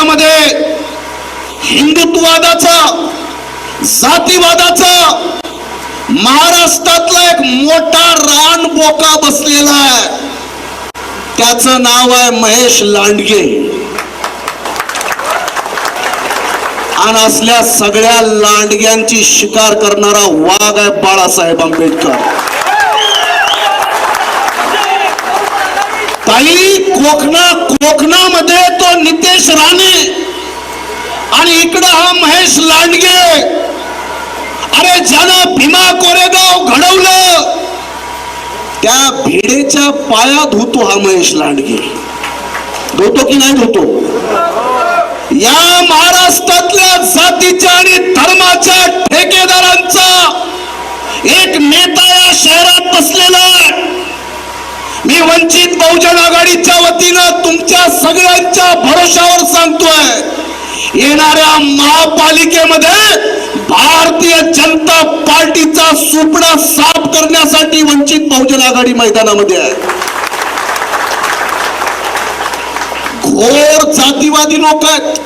यामध्ये हिंदुत्ववादाचा जातीवादाचा महाराष्ट्रातला एक मोठा रान बोका बसलेला आहे. त्याचं नाव आहे महेश लांडगे. आणि असल्या सगळ्या लांडग्यांची शिकार करणारा वाघ आहे बाळासाहेब आंबेडकर. ताई कोकणा कोकणामध्ये तो नितेश राज हा महेश लांडगे. अरे ज्यानं भीमा कोरेगाव घडवलं त्या भिडेच्या पाया धुतो हा महेश लांडगे. धुतो की नाही धुतो? या महाराष्ट्रातल्या जातीच्या आणि धर्माच्या ठेकेदारांचा एक नेता या शहरात बसलेला मी वंचित बहुजन आघाडीच्या वतीनं तुमच्या सगळ्यांच्या भरोशावर सांगतोय येणाऱ्या महापालिकेमध्ये भारतीय जनता पार्टीचा सुपडा साफ करण्यासाठी वंचित बहुजन आघाडी मैदानामध्ये आहे. घोर जातीवादी लोक आहेत.